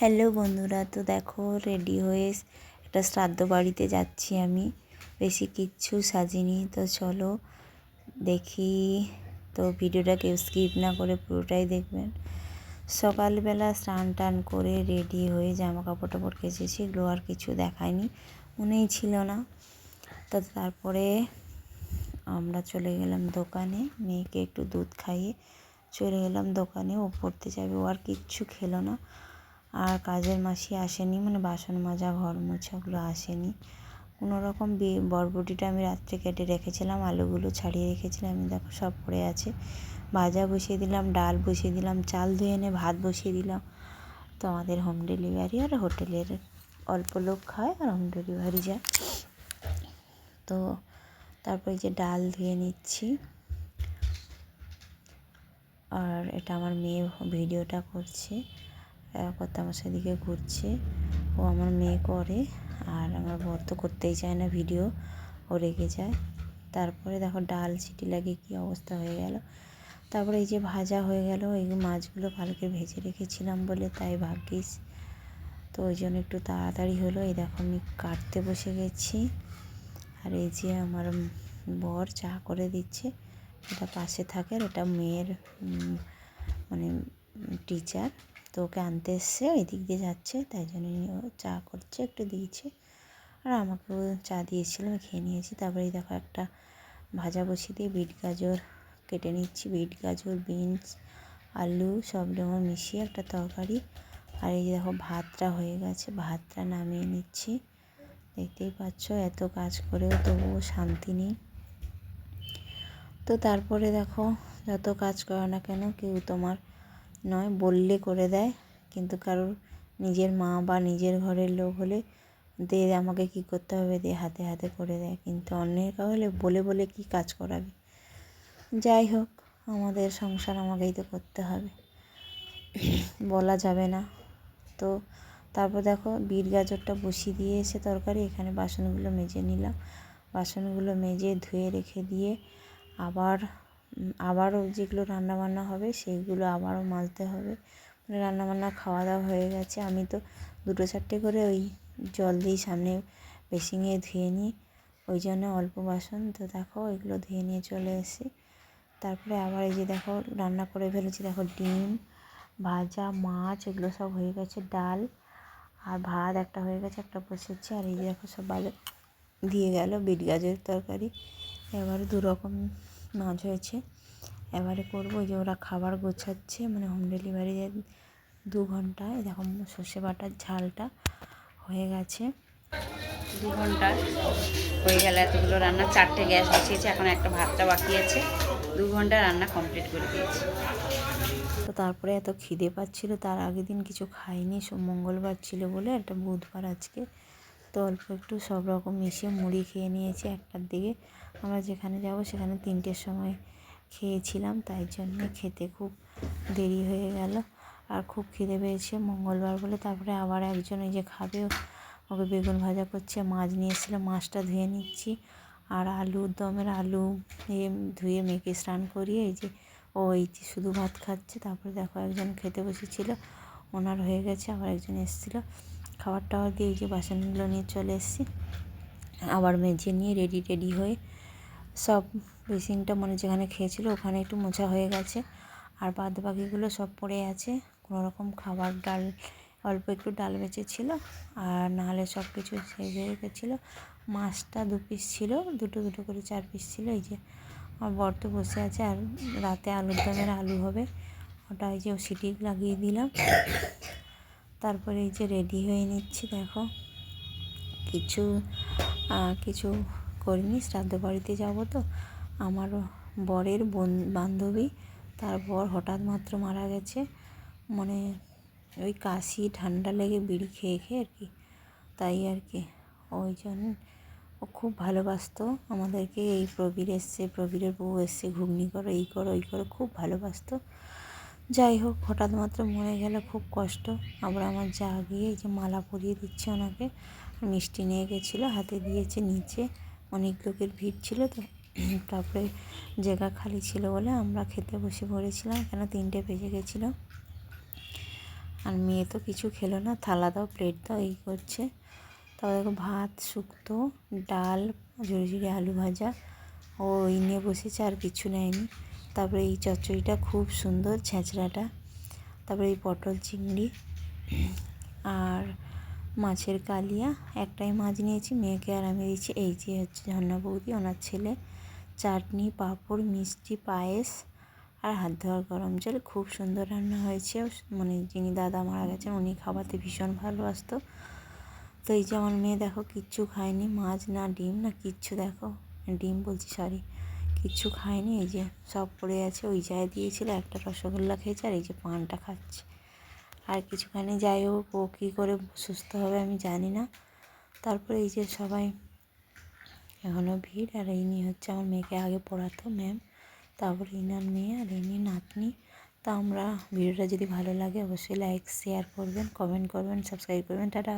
Hello বন্ধুরা, তো দেখো রেডি হয়ে একটা শ্রাদ্ধ বাড়িতে যাচ্ছি আমি। বেশি কিচ্ছু সাজিনি, তো চলো দেখি। তো ভিডিওটা কেউ স্কিপ না করে পুরোটাই দেখবেন। সকালবেলা স্নান টান করে রেডি হয়ে জামা কাপড় টাপড় কেচেছি এগুলো আর কিছু দেখায়নি, মনেই ছিল না। তো তারপরে আমরা চলে গেলাম দোকানে, মেয়েকে একটু দুধ খাইয়ে চলে গেলাম দোকানে, ও পড়তে যাবে, ও আর কিচ্ছু খেলো না। আর কাজের মাসি আসেনি মানে বাসন মাজা, ঘর মোছাগুলো আসেনি। কোনো রকম বরবটিটা আমি রাত্রে কেটে রেখেছিলাম, আলুগুলো ছাড়িয়ে রেখেছিলাম দেখো সব পড়ে আছে। ভাজা বসিয়ে দিলাম, ডাল বসিয়ে দিলাম, চাল ধুয়ে এনে ভাত বসিয়ে দিলাম। তো আমাদের হোম ডেলিভারি আর হোটেলের অল্প লোক খায় আর হোম ডেলিভারি যায়। তো তারপরে যে ডাল ধুয়ে নিচ্ছি। আর এটা আমার মেয়ে ভিডিওটা করছে। কর্তা মশাই দিকে ঘুরছে। ও আমার মেয়ে করে আর আমার বর তো করতেই চায় না ভিডিও, ও রেগে যায়। তারপরে দেখো ডাল সিটি লাগিয়ে কী অবস্থা হয়ে গেল। তারপরে এই যে ভাজা হয়ে গেল, এই মাছগুলো কালকে ভেজে রেখেছিলাম বলে তাই ভাগ্যিস। তো ওই জন্য একটু তাড়াতাড়ি হলো। এই দেখো আমি কাটতে বসে গেছি। আর এই যে আমার বর চা করে দিচ্ছে। এটা পাশে থাকে এটা মেয়ের মানে টিচার তো ওকে আনতে এসছে ওই দিক দিয়ে যাচ্ছে, তাই জন্য চা করছে, একটু দিয়েছে। আর আমাকেও চা দিয়েছিল, আমি খেয়ে নিয়েছি। তারপরে এই দেখো একটা ভাজা বসিয়ে দিয়ে বিট গাজর কেটে নিচ্ছি। বিট গাজর, বিনস, আলু সব রকম মিশিয়ে একটা তরকারি। আর এই দেখো ভাতটা হয়ে গেছে, ভাতটা নামিয়ে নিচ্ছি। দেখতেই পাচ্ছ এত কাজ করেও তবুও শান্তি নেই। তো তারপরে দেখো যত কাজ করো না কেন, কেউ তোমার নয়, বললে করে দেয়। কিন্তু কারোর নিজের মা বা নিজের ঘরের লোক হলে দে, আমাকে কি করতে হবে? দে, হাতে হাতে করে দেয়। কিন্তু অন্যের হলে বলে বলে কি কাজ করাবে? যাই হোক, আমাদের সংসার আমাকেই তো করতে হবে। বলা যাবে না। তো তারপর দেখো বিট গাজরটা বসিয়ে দিয়ে এসে তরকারি, এখানে বাসনগুলো মেজে নিলাম। বাসনগুলো মেজে ধুয়ে রেখে দিয়ে আবার আবারও যেগুলো রান্নাবান্না হবে, সেইগুলো আবারও মাজতে হবে। মানে রান্নাবান্না খাওয়া দাওয়া হয়ে গেছে। আমি তো দুটো চারটে করে ওই জল দিই সামনে বেসিংয়ে ধুয়ে নিই। ওই জন্য অল্প বাসন। তো দেখো ওইগুলো ধুয়ে নিয়ে চলে এসেছি। তারপরে আবার এই যে দেখো রান্না করে ফেলেছি। দেখো ডিম, ভাজা, মাছ, এগুলো সব হয়ে গেছে, ডাল আর ভাত একটা হয়ে গেছে, একটা বসেছে। আর এই যে দেখো সব দিয়ে গেল বিট গাজরের তরকারি। এবার দু রকম মাছ হয়েছে। এবারে করব যে ওরা খাবার গোছাচ্ছে মানে হোম ডেলিভারি দু ঘন্টায় দেখো সর্ষে বাটার ঝালটা হয়ে গেছে। দু ঘণ্টা হয়ে গেলে এতগুলো রান্না। চারটে গ্যাস বসিয়েছে এখন একটা ভাতটা বাকি আছে। দু ঘণ্টা রান্না কমপ্লিট করে দিয়েছি। তো তারপরে এত খিদে পাচ্ছিল তার আগের দিন কিছু খাইনি মঙ্গলবার ছিল বলে একটা বুধবার আজকে। তো অল্প একটু সব রকম মিশিয়ে মুড়ি খেয়ে নিয়েছি একটার দিকে আমরা যেখানে যাব সেখানে তিনটের সময় খেয়েছিলাম, তাই জন্য খেতে খুব দেরি হয়ে গেল। আর খুব খিদে পেয়েছে মঙ্গলবার বলে। তারপরে আবার একজন ওই যে খাবে, ওকে বেগুন ভাজা করছে, মাছ নিয়ে এসেছিল। মাছটা ধুয়ে নিচ্ছি। আর আলু, দমের আলু ধুয়ে মেখে স্নান করিয়ে এই যে ও এই শুধু ভাত খাচ্ছে। তারপরে দেখো একজন খেতে বসেছিল, ওনার হয়ে গেছে, আবার একজন এসেছিল। খাবার টাবার দিয়ে এই যে বাসনগুলো নিয়ে চলে এসেছি। আবার মেজে নিয়ে রেডি টেডি হয়ে সব বেসিনটা মানে যেখানে খেয়েছিলো, ওখানে একটু মোছা হয়ে গেছে। আর বাদ বাকিগুলো সব পড়ে আছে। কোনো রকম খাবার ডাল, অল্প একটু ডাল বেঁচেছিলো, আর নাহলে সব কিছু শেষ হয়ে গেছিল। মাছটা দু পিস ছিল, দুটো দুটো করে চার পিস ছিল। এই যে আমার বর তো বসে আছে, আর রাতে আলুর দমের আলু হবে। ওটা এই যে সিটি লাগিয়ে দিলাম। তারপরে এই যে রেডি হয়ে নিচ্ছি, দেখো। কিছু কিছু করিনি, শ্রাদ্ধ বাড়িতে যাব তো। আমার বরের বান্ধবী, তার বর হঠাৎ মাত্র মারা গেছে। মানে ওই কাশি, ঠান্ডা লেগে বিড়ি খেয়ে খেয়ে আর কি। তাই আর কি। ওই জন্য ও খুব ভালোবাসতো আমাদেরকে। এই প্রবীর এসছে, প্রবীরের বউ এসছে, ঘুগনি করো, এই করো, ওই করো, খুব ভালোবাসতো। যাই হোক, হঠাৎ মাত্র মরে গেলে খুব কষ্ট। আবার আমার যা গিয়ে এই যে মালা পরিয়ে দিচ্ছে ওনাকে, মিষ্টি নিয়ে গেছিল, হাতে দিয়েছে নিচে। অনেক লোকের ভিড় ছিল তো। তারপরে জায়গা খালি ছিল বলে আমরা খেতে বসে পড়েছিলাম, কেন তিনটে বেজে গেছিল। আর মেয়ে তো কিছু খেলো না, থালা দাও প্লেট দাও, এই করছে। তবে ভাত, শুক্তো, ডাল, ঝুড়ি ঝুড়ি আলু ভাজা, ও এই নিয়ে বসেছে আর কিছু নেয়নি। তারপরে এই চচ্চড়িটা খুব সুন্দর, ছেঁচড়াটা। তারপরে এই পটল চিংড়ি। আর মাছের কালিয়া, একটাই মাছ নিয়েছি, মেয়েকে আর আমি দিয়েছি এই যে হচ্ছে ঝর্ণা বৌদি, ওনার ছেলে। চাটনি, পাঁপড়, মিষ্টি, পায়েস আর হাত ধোয়ার গরম জল। খুব সুন্দর রান্না হয়েছে। মানে যিনি দাদা মারা গেছেন, উনি খাওয়াতে ভীষণ ভালোবাসতো। তো এই যে আমার মেয়ে দেখো, কিচ্ছু খায়নি। মাছ না ডিম, না কিচ্ছু দেখো। ডিম বলছি সরি কিচ্ছু খায়নি। এই যে সব পড়ে আছে, ওই জায়গায় দিয়েছিল। একটা রসগোল্লা খেয়েছে আর এই যে পানটা খাচ্ছে। আর কিছুখানি যাই হোক, ও কী করে সুস্থ হবে আমি জানি না। তারপরে এই যে সবাই এখনও ভিড়, আর এই নিয়ে হচ্ছে আমার মেয়েকে আগে পড়াতো ম্যাম তারপরে ইনার মেয়ে আর ইনি নাতনি। তা আমরা ভিডিওটা যদি ভালো লাগে অবশ্যই লাইক শেয়ার করবেন কমেন্ট করবেন সাবস্ক্রাইব করবেন। টাটা।